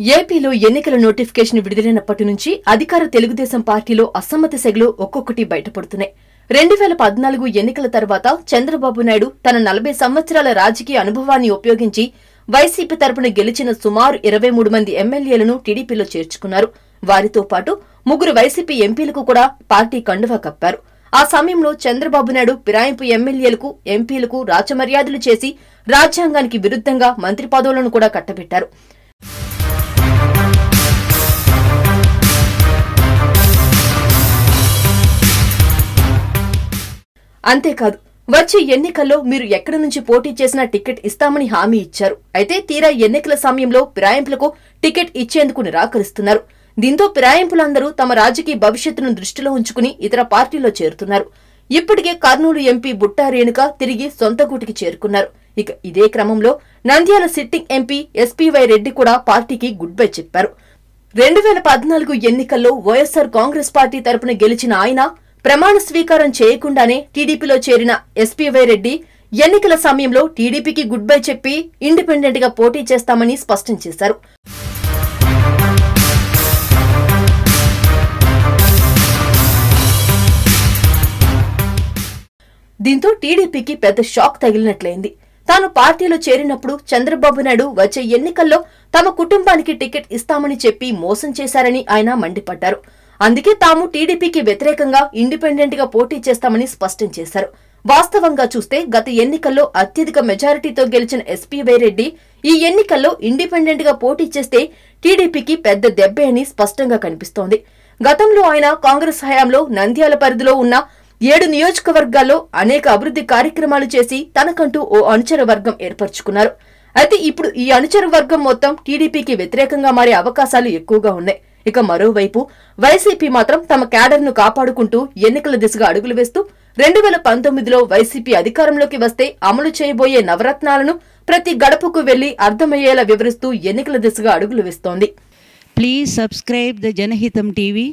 ఏపీలో ఎన్నికల నోటిఫికేషన్ విడుదలైనప్పటి నుంచి అధికార తెలుగుదేశం పార్టీలో అసమ్మతి సెగలు ఒక్కొక్కటి బయటపడుతున్నాయి. రెండు వేల పద్నాలుగు ఎన్నికల తర్వాత చంద్రబాబు నాయుడు తన నలభై సంవత్సరాల రాజకీయ అనుభవాన్ని ఉపయోగించి వైసీపీ తరపున గెలిచిన సుమారు ఇరవై మూడు మంది ఎమ్మెల్యేలను టీడీపీలో చేర్చుకున్నారు. వారితో పాటు ముగ్గురు వైసీపీ ఎంపీలకు కూడా పార్టీ కండువా కప్పారు. ఆ సమయంలో చంద్రబాబు నాయుడు ఫిరాయింపు ఎమ్మెల్యేలకు ఎంపీలకు రాచమర్యాదలు చేసి రాజ్యాంగానికి విరుద్ధంగా మంత్రి పదవులను కూడా కట్టబెట్టారు. అంతేకాదు వచ్చే ఎన్నికల్లో మీరు ఎక్కడి నుంచి పోటీ చేసినా టికెట్ ఇస్తామని హామీ ఇచ్చారు. అయితే తీరా ఎన్నికల సమయంలో ఫిరాయింపులకు టికెట్ ఇచ్చేందుకు నిరాకరిస్తున్నారు. దీంతో ఫిరాయింపులందరూ తమ రాజకీయ భవిష్యత్తును దృష్టిలో ఉంచుకుని ఇతర పార్టీలో చేరుతున్నారు. ఇప్పటికే కర్నూలు ఎంపీ బుట్టా రేణుక తిరిగి సొంత గూటికి చేరుకున్నారు. ఇక ఇదే క్రమంలో Nandyal sitting MP SPY Reddy కూడా పార్టీకి గుడ్ బై చెప్పారు. రెండు వేల పద్నాలుగు ఎన్నికల్లో వైఎస్సార్ కాంగ్రెస్ పార్టీ తరపున గెలిచిన ఆయన ప్రమాణ స్వీకారం చేయకుండానే టీడీపీలో చేరిన ఎస్పీవై రెడ్డి ఎన్నికల సమయంలో టీడీపీకి గుడ్ బై చెప్పి ఇండిపెండెంట్గా పోటీ చేస్తామని స్పష్టం చేశారు. దీంతో టీడీపీకి పెద్ద షాక్ తగిలినట్లయింది. తాను పార్టీలో చేరినప్పుడు చంద్రబాబు నాయుడు వచ్చే ఎన్నికల్లో తమ కుటుంబానికి టికెట్ ఇస్తామని చెప్పి మోసం చేశారని ఆయన మండిపడ్డారు. అందుకే తాము టీడీపీకి వ్యతిరేకంగా ఇండిపెండెంట్గా పోటీ చేస్తామని స్పష్టం చేశారు. వాస్తవంగా చూస్తే గత ఎన్నికల్లో అత్యధిక మెజారిటీతో గెలిచిన ఎస్పీ వైరెడ్డి ఈ ఎన్నికల్లో ఇండిపెండెంట్గా పోటీ చేస్తే టీడీపీకి పెద్ద దెబ్బే అని స్పష్టంగా కనిపిస్తోంది. గతంలో ఆయన కాంగ్రెస్ హయాంలో నంద్యాల పరిధిలో ఉన్న ఏడు నియోజకవర్గాల్లో అనేక అభివృద్ధి కార్యక్రమాలు చేసి తనకంటూ ఓ అనుచర వర్గం ఏర్పరచుకున్నారు. అయితే ఇప్పుడు ఈ అనుచర వర్గం మొత్తం టీడీపీకి వ్యతిరేకంగా మారే అవకాశాలు ఎక్కువగా ఉన్నాయి. ఇక మరోవైపు వైసీపీ మాత్రం తమ క్యాడర్ను కాపాడుకుంటూ ఎన్నికల దిశగా అడుగులు వేస్తూ రెండు వేల పంతొమ్మిదిలో వైసీపీ అధికారంలోకి వస్తే అమలు చేయబోయే నవరత్నాలను ప్రతి గడపకు వెళ్ళి అర్థమయ్యేలా వివరిస్తూ ఎన్నికల దిశగా అడుగులు వేస్తోంది. Please subscribe the Janahitam TV